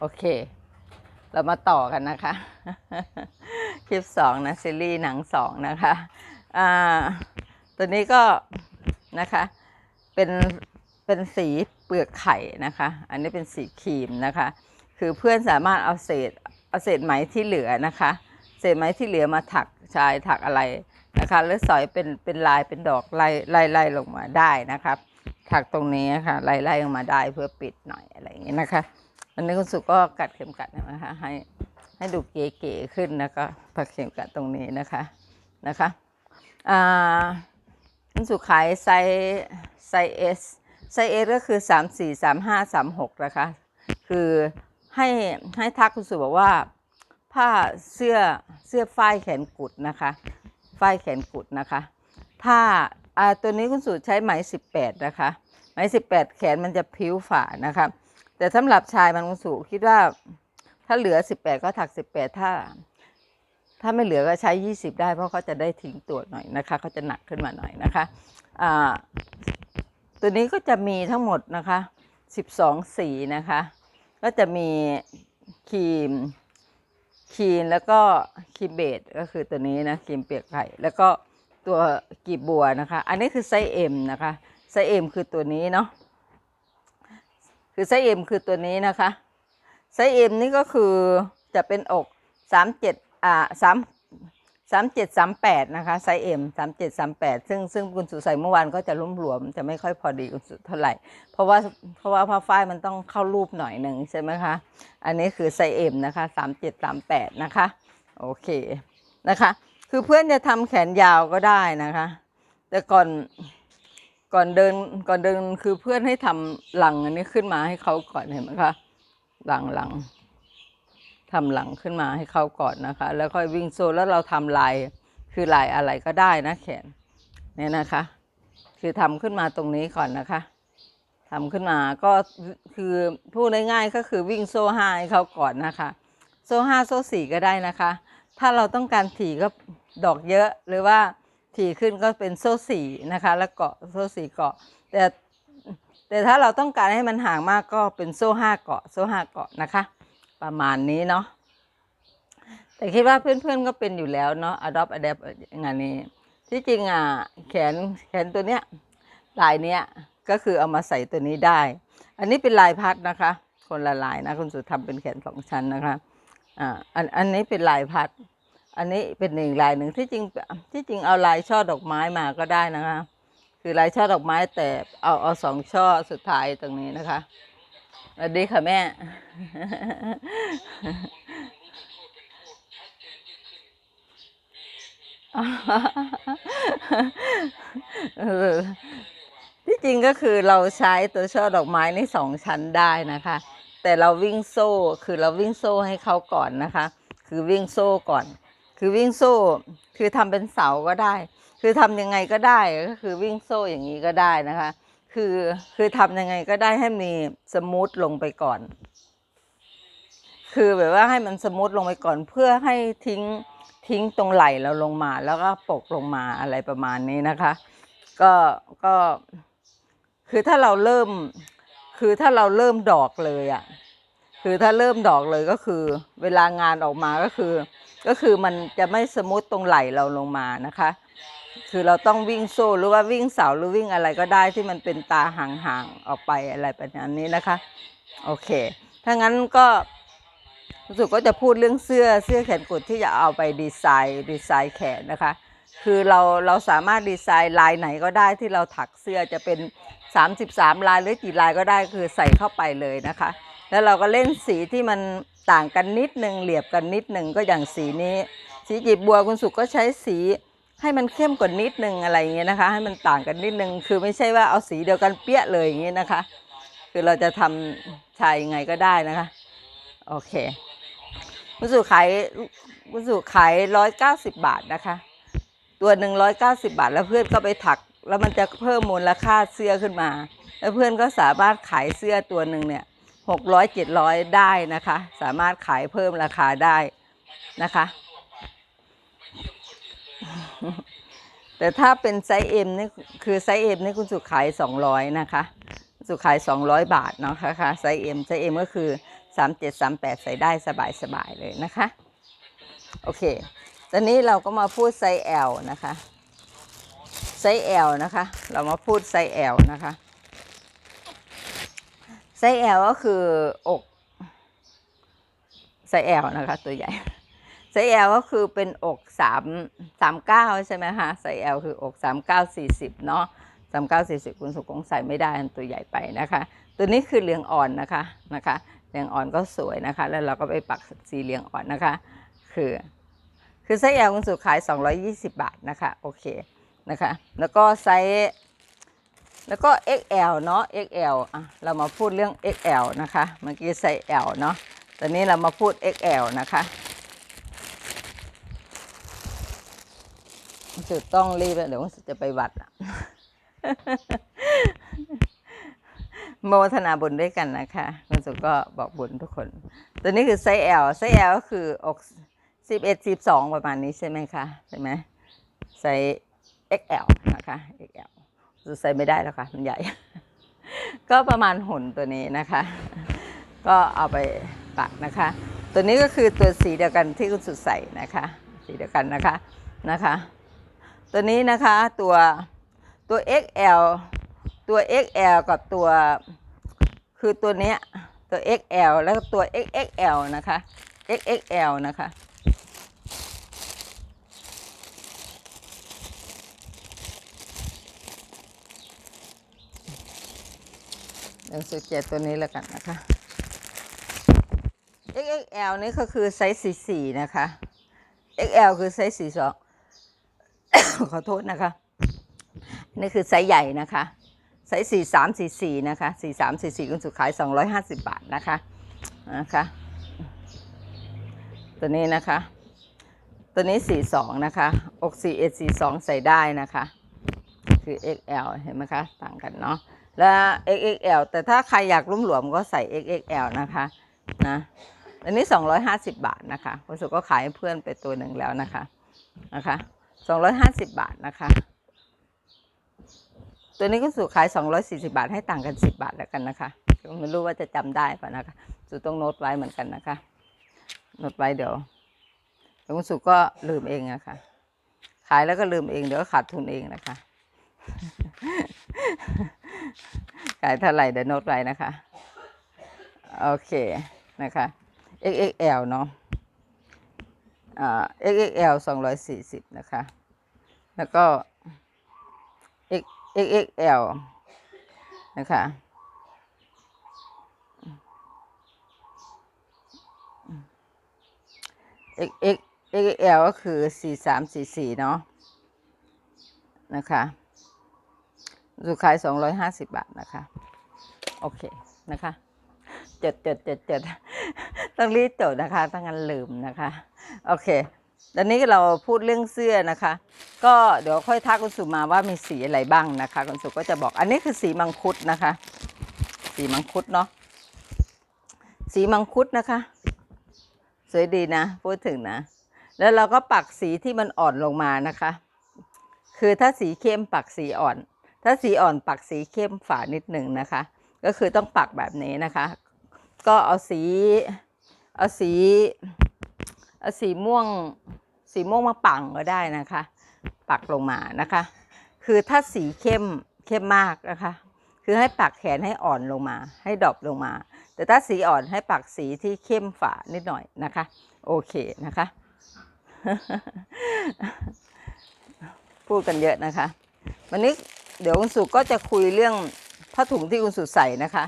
โอเค เรามาต่อกันนะคะ คลิปสองนะซีรีส์หนังสองนะคะอ่าตัวนี้ก็นะคะเป็นเป็นสีเปลือกไข่นะคะ อันนี้เป็นสีครีมนะคะ คือเพื่อนสามารถเอาเศษเอาเศษไหมที่เหลือนะคะ เศษไหมที่เหลือมาถักชายถักอะไรนะคะ แล้วสอยเป็นเป็นลายเป็นดอกไล่ไล่ไล่ลงมาได้นะครับถักตรงนี้ค่ะไล่ไล่ลงมาได้เพื่อปิดหน่อยอะไรอย่างนี้นะคะ อันนี้คุณสุก็กัดเข็มกัดนะคะให้ให้ดูเก๋ๆขึ้นแล้วก็ปักเข็มกัดตรงนี้นะคะนะคะคุณสุขายไซส์ไซส์เอสไซส์เอสก็คือสามสี่สามห้าสามหกนะคะคือให้ให้ทักคุณสุบอกว่าผ้าเสื้อเสื้อฝ้ายแขนกุดนะคะฝ้ายแขนกุดนะคะถ้าอ่าตัวนี้คุณสูตรใช้ไหม18นะคะไหม18 แขนมันจะพิ้วฝ่านะคะ แต่สำหรับชายมันสูตรคิดว่า ถ้าเหลือ18ก็ถัก18ถ้า ถ้าไม่เหลือก็ใช้20ได้ เพราะเขาจะได้ทิ้งตัวหน่อยนะคะเขาจะหนักขึ้นมาหน่อยนะคะอ่าตัวนี้ก็จะมีทั้งหมดนะคะ12สีนะคะ ก็จะมีครีมครีมแล้วก็ครีมเบดก็คือตัวนี้นะครีมเปียกไข่แล้วก็ตัวกีบบัวนะคะ อันนี้คือไซส์เอ็มนะคะไซส์เอ็มคือตัวนี้เนาะ คือไซส์เอ็มคือตัวนี้นะคะไซส์เอ็มนี่ก็คือจะเป็นอกสามเจ็ดอ่าสามสามเจ็ดสามแปดนะคะไซส์เอ็มสามเจ็ดสามแปดซึ่งซึ่งคุณสุใส่เมื่อวานก็จะรุ่มหลวมจะไม่ค่อยพอดีคุณสุเท่าไหร่ เพราะว่าเพราะว่าผ้าฝ้ายมันต้องเข้ารูปหน่อยหนึ่งใช่ไหมคะ อันนี้คือไซส์เอ็มนะคะสามเจ็ดสามแปดนะคะโอเคนะคะ คือเพื่อนจะทำแขนยาวก็ได้นะคะ แต่ก่อน ก่อนเดินก่อนเดินคือเพื่อนให้ทำหลังอันนี้ขึ้นมาให้เขาก่อนเห็นไหมคะหลังหลังทำหลังขึ้นมาให้เขาก่อนนะคะ แล้วค่อยวิ่งโซแล้วเราทำลายคือลายอะไรก็ได้นะแขนเนี่ยนะคะ คือทำขึ้นมาตรงนี้ก่อนนะคะทำขึ้นมาก็คือพูดง่ายๆก็คือวิ่งโซ่ห้าให้เขาก่อนนะคะ โซ่ห้าโซ่สี่ก็ได้นะคะ ถ้าเราต้องการถี่ก็ดอกเยอะหรือว่า ถี่ขึ้นก็เป็นโซ่สี่นะคะ แล้วเกาะโซ่สี่เกาะ แต่แต่ถ้าเราต้องการให้มันห่างมากก็เป็นโซ่ห้าเกาะโซ่ห้าเกาะนะคะ ประมาณนี้เนาะแต่คิดว่าเพื่อนๆก็เป็นอยู่แล้วเนาะ adopt adapt งานนี้ ที่จริงอะแขนแขนตัวเนี้ยลายเนี้ยก็คือเอามาใส่ตัวนี้ได้ อันนี้เป็นลายพัดนะคะ คนละลายนะคุณสุทำเป็นแขนสองชั้นนะคะอ่าอันอันนี้เป็นลายพัด อันนี้เป็นหนึ่งลายหนึ่งที่จริงที่จริงเอาลายช่อดอกไม้มาก็ได้นะคะ คือลายช่อดอกไม้แต่เอาเอาสองช่อสุดท้ายตรงนี้นะคะสวัสดีค่ะแม่ ที่จริงก็คือเราใช้ตัวช่อดอกไม้ในสองชั้นได้นะคะ แต่เราวิ่งโซ่คือเราวิ่งโซ่ให้เขาก่อนนะคะ คือวิ่งโซ่ก่อน คือวิ่งโซ่คือทำเป็นเสาก็ได้ คือทำยังไงก็ได้ก็คือวิ่งโซ่อย่างนี้ก็ได้นะคะ คือคือทำยังไงก็ได้ให้มีสมูทลงไปก่อน คือแบบว่าให้มันสมูทลงไปก่อนเพื่อให้ทิ้งทิ้งตรงไหล่เราลงมาแล้วก็ปกลงมาอะไรประมาณนี้นะคะ ก็ก็คือถ้าเราเริ่ม คือถ้าเราเริ่มดอกเลยอะ่ะคือถ้าเริ่มดอกเลยก็คือ เวลางานออกมาก็คือ ก็คือมันจะไม่สมูทตรงไหลเราลงมานะคะ คือเราต้องวิ่งโซ่หรือว่าวิ่งเสาหรือวิ่งอะไรก็ได้ที่มันเป็นตาห่างๆออกไปอะไรแบบนี้นะคะ โอเค ถ้างั้นก็รู้สึกก็จะพูดเรื่องเสื้อเสื้อแขนกุดที่จะเอาไปดีไซน์ดีไซน์แขนนะคะ คือเราเราสามารถดีไซน์ลายไหนก็ได้ที่เราถักเสื้อจะเป็น 33 ลายหรือกี่ลายก็ได้คือใส่เข้าไปเลยนะคะ แล้วเราก็เล่นสีที่มัน ต่างกันนิดหนึ่งเหลียบกันนิดหนึ่งก็อย่างสีนี้ สีจีบบัวคุณสุก็ใช้สีให้มันเข้มกว่านิดนึงอะไรอย่างเงี้ยนะคะ ให้มันต่างกันนิดนึงคือไม่ใช่ว่าเอาสีเดียวกันเปี้ยเลยอย่างเงี้ยนะคะ คือเราจะทำชายยังไงก็ได้นะคะโอเคคุณสุขายคุณสุขายร้อยเก้าสิบบาทนะคะ ตัวหนึ่งร้อยเก้าสิบาท แล้วเพื่อนก็ไปถัก แล้วมันจะเพิ่มมูลค่าเสื้อขึ้นมา แล้วเพื่อนก็สามารถขายเสื้อตัวหนึ่งเนี่ย หกร้อยเจ็ดร้อยได้นะคะ สามารถขายเพิ่มราคาได้นะคะ แต่ถ้าเป็นไซส์เอ็มนี่คือไซส์เอ็มนี่คุณสุขายสองร้อยนะคะ สุขาย 200 บาทเนาะค่ะค่ะไซส์ M ไซส์ M ก็คือสามเจ็ดสามแปดใส่ได้สบายสบายๆเลยนะคะ โอเค ตอนนี้เราก็มาพูดไซส์ L นะคะไซส์ L นะคะ เรามาพูดไซส์ L นะคะ ไซส์ L ก็คืออกไซส์ L นะคะ ตัวใหญ่ไซส์ L ก็คือเป็นอกสามสามเก้าใช่ไหมคะไซส์ L คืออกสามเก้าสี่สิบเนาะสามเก้าสี่สิบคุณสุกงใส่ไม่ได้ตัวใหญ่ไปนะคะ ตัวนี้คือเลียงอ่อนนะคะนะคะเลียงอ่อนก็สวยนะคะ แล้วเราก็ไปปักสีเลียงอ่อนนะคะ คือคือไซส์ L คุณสุขาย 220 บาทนะคะ โอเคนะคะ แล้วก็ไซส์ แล้วก็ XL เนาะ XL อะเรามาพูดเรื่อง XL นะคะ เมื่อกี้ไซส์ L เนาะ ตอนนี้เรามาพูด XL นะคะจุดต้องรีบแล้วเดี๋ยวจะไปวัดโมทนาบุญด้วยกันนะคะคุณสุก็บอกบุญทุกคน ตัวนี้คือไซส์ L ไซส์ L ก็คืออกสิบเอ็ดสิบสองประมาณนี้ใช่ไหมคะ ใช่ไหมไซส์ XL นะคะ XL ใส่ไม่ได้แล้วค่ะมันใหญ่ ก็ประมาณหุ่นตัวนี้นะคะ ก็เอาไปปักนะคะ ตัวนี้ก็คือตัวสีเดียวกันที่คุณสุดใส่นะคะ สีเดียวกันนะคะนะคะ ตัวนี้นะคะตัวตัว XL ตัว XL กับตัวคือตัวเนี้ยตัว XL แล้วก็ตัว XXL นะคะ XXL นะคะ เดี๋ยวสุดเจ็ดตัวนี้แล้วกันนะคะ XXL นี่ก็คือไซส์44นะคะ XL คือไซส์42ขอโทษนะคะ นี่คือไซส์ใหญ่นะคะ ไซส์สี่สามสี่สี่นะคะสี่สามสี่สี่คุณสุดขายสองร้อยห้าสิบบาทนะคะนะคะ ตัวนี้นะคะ ตัวนี้สี่สองนะคะอกสี่เอ็ดสี่สองใส่ได้นะคะ คือ XL เห็นไหมคะ ต่างกันเนาะ แล้ว XXL แต่ถ้าใครอยากรุ่มหลวมก็ใส่ XXL นะคะนะอันนี้ 250 บาทนะคะคุณสุก็ขายให้เพื่อนไปตัวหนึ่งแล้วนะคะนะคะ250 บาทนะคะ ตัวนี้ก็สุขาย 240 บาท ให้ต่างกัน 10 บาทแล้วกันนะคะไม่รู้ว่าจะจำได้ป่ะนะคะสุต้องโน้ตไว้เหมือนกันนะคะโน้ตไว้เดี๋ยวเดี๋ยวคุณสุก็ลืมเองนะคะขายแล้วก็ลืมเองเดี๋ยวขาดทุนเองนะคะ ขายเท่าไหร่เดี๋ยวโน้ตไว้นะคะ โอเคนะคะ XXL เนาะอ่า XXL 240 นะคะ แล้วก็ XXL นะคะ XX XXL ก็คือ4344เนาะนะคะ สุดขาย 250 บาทนะคะ โอเคนะคะจดจดจดจดต้องรีบจดนะคะถ้างั้นลืมนะคะ โอเคตอนนี้เราพูดเรื่องเสื้อนะคะ ก็เดี๋ยวค่อยทักคุณสุมาว่ามีสีอะไรบ้างนะคะคุณสุก็จะบอกอันนี้คือสีมังคุดนะคะ สีมังคุดเนาะสีมังคุดนะคะ สวยดีนะ พูดถึงนะ แล้วเราก็ปักสีที่มันอ่อนลงมานะคะ คือถ้าสีเข้มปักสีอ่อน ถ้าสีอ่อนปักสีเข้มฝานิดหนึ่งนะคะ ก็คือต้องปักแบบนี้นะคะ ก็เอาสีเอาสีเอาสีม่วงสีม่วงมาปังก็ได้นะคะ ปักลงมานะคะ คือถ้าสีเข้มเข้มมากนะคะ คือให้ปักแขนให้อ่อนลงมา ให้ดรอปลงมา แต่ถ้าสีอ่อนให้ปักสีที่เข้มฝานิดหน่อยนะคะ โอเคนะคะ พูดกันเยอะนะคะ วันนี้ เดี๋ยวคุณสุก็จะคุยเรื่องผ้าถุงที่คุณสุใส่นะคะ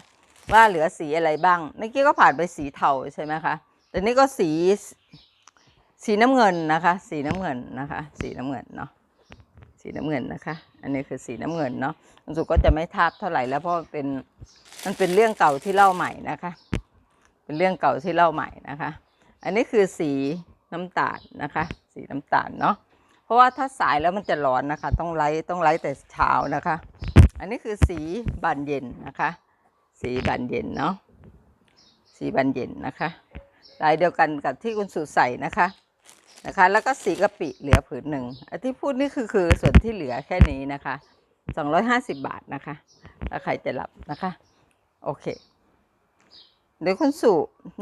ว่าเหลือสีอะไรบ้างเมื่อกี้ก็ผ่านไปสีเทาใช่ไหมคะแต่นี่ก็สีสีน้ำเงินนะคะ สีน้ำเงินนะคะ สีน้ำเงินเนาะสีน้ำเงินนะคะ อันนี้คือสีน้ำเงินเนาะคุณสุก็จะไม่ทาบเท่าไหร่แล้วเพราะเป็นมันเป็นเรื่องเก่าที่เล่าใหม่นะคะ เป็นเรื่องเก่าที่เล่าใหม่นะคะ อันนี้คือสีน้ำตาลนะคะ สีน้ำตาลเนาะ เพราะว่าถ้าสายแล้วมันจะร้อนนะคะ ต้องไล่ต้องไล่แต่เช้านะคะ อันนี้คือสีบานเย็นนะคะ สีบานเย็นเนาะสีบานเย็นนะคะลายเดียวกันกับที่คุณสุใส่นะคะนะคะ แล้วก็สีกะปิเหลือผืนหนึ่งอันที่พูดนี่คือคือส่วนที่เหลือแค่นี้นะคะ250 บาทนะคะถ้าใครจะรับนะคะ โอเค เดี๋ยวคุณสุ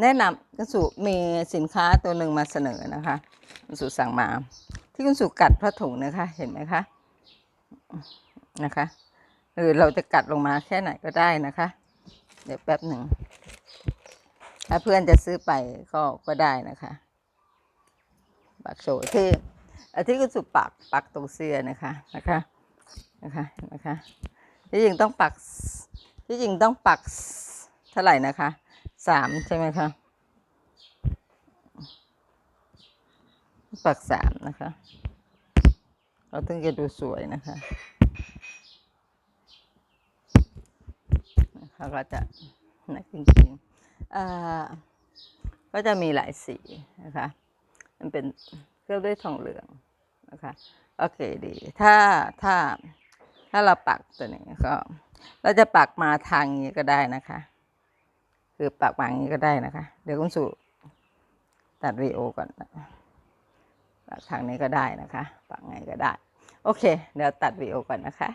แนะนำคุณสุมีสินค้าตัวหนึ่งมาเสนอนะคะ คุณสุสั่งมา ที่คุณสุกัดผ้าถุงนะคะ เห็นไหมคะนะคะหรือเราจะกัดลงมาแค่ไหนก็ได้นะคะ เดี๋ยวแป๊บหนึ่งถ้าเพื่อนจะซื้อไปก็ก็ได้นะคะปักโชว์ที่อที่คุณสุปักปักตรงเสื้อนะคะนะคะนะคะนะคะที่จริงต้องปักที่จริงต้องปักเท่าไหร่นะคะสามใช่ไหมคะ ปักสามนะคะ เราถึงจะดูสวยนะคะเขาก็จะนักจริงๆอ่าก็จะมีหลายสีนะคะ มันเป็นเคลือบด้วยทองเหลืองนะคะโอเคดี ถ้าถ้าถ้าเราปักตัวนี้ก็ เราจะปักมาทางนี้ก็ได้นะคะ คือปักมาอย่างนี้ก็ได้นะคะ เดี๋ยวคุณสุตัดวีโอก่อนนะ ปักทางนี้ก็ได้นะคะปักไงก็ได้ โอเค เดี๋ยวตัดวีโอก่อนนะคะ